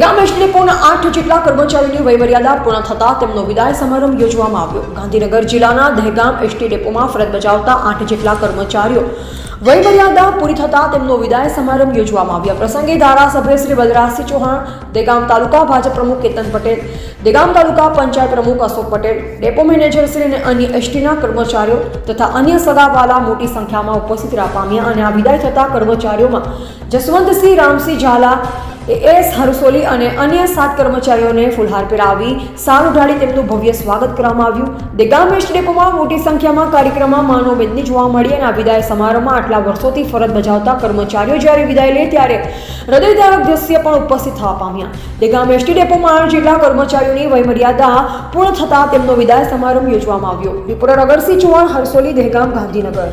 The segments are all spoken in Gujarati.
ગામ એસડીપોના આઠ જેટલા કર્મચારીની વયમર્યાદા પૂર્ણ થતાં તેમનો વિદાય સમારંભ યોજવામાં આવ્યો. ગાંધીનગર જિલ્લાના દહેગામ એસટી ડેપોમાં ફરજ બજાવતા આઠ જેટલા કર્મચારીઓ વયમર્યાદા પૂરી થતાં તેમનો વિદાય સમારંભ યોજવામાં આવ્યો. પ્રસંગે ધારાસભ્ય શ્રી બલરાજસિંહ ચૌહાણ દેગામ તાલુકા ભાજપ પ્રમુખ કેતન પટેલ દેગામ તાલુકા પંચાયત પ્રમુખ અશોક પટેલ, ડેપો મેનેજર શ્રી અને અન્ય એસટીના કર્મચારીઓ તથા અન્ય સગાવાલા મોટી સંખ્યામાં ઉપસ્થિત રહ્યા. પામ્યા અને આ વિદાય થતા કર્મચારીઓમાં જસવંતસિંહ, રામસિંહ ઝાલા એસ હરસોલી અને અન્ય સાત કર્મચારીઓને ફુલહાર પહેરાવી સાર ઉઢાડી તેમનું ભવ્ય સ્વાગત કરવામાં આવ્યું. દેગામેશ ડેપોમાં મોટી સંખ્યામાં કાર્યક્રમમાં માનવબેનની જોવા મળી અને આ વિદાય સમારોહમાં આટલા વર્ષોથી ફરજ બજાવતા કર્મચારીઓ જ્યારે વિદાય લે ત્યારે હૃદયધારક દ્રશ્ય પણ ઉપસ્થિત થવા પામ્યા. દેગામ એસટી ડેપોમાં આઠ જેટલા કર્મચારીઓની વયમર્યાદા પૂર્ણ થતાં તેમનો વિદાય સમારંભ યોજવામાં આવ્યો. રિપોર્ટર અગરસિંહ ચૌહાણ, હરસોલી, દહેગામ, ગાંધીનગર.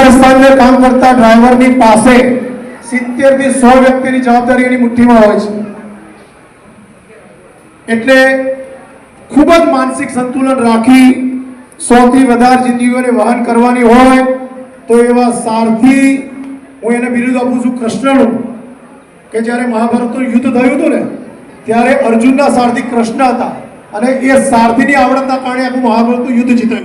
સંસ્થાને કામ કરતા ડ્રાઈવરની પાસે સિત્તેરથી સો વ્યક્તિની જવાબદારી એની મુઠ્ઠીમાં હોય છે. એટલે ખૂબ જ માનસિક સંતુલન રાખી સો થી વધારે જિંદગીઓને વહન કરવાની હોય તો એવા સારથી હું એને બિરુદ આપું છું કૃષ્ણનું, કે જ્યારે મહાભારતનું યુદ્ધ થયું હતું ને, ત્યારે અર્જુનના સારથી કૃષ્ણ હતા અને એ સારથીની આવડતના કારણે આખું મહાભારતનું યુદ્ધ જીત્યું.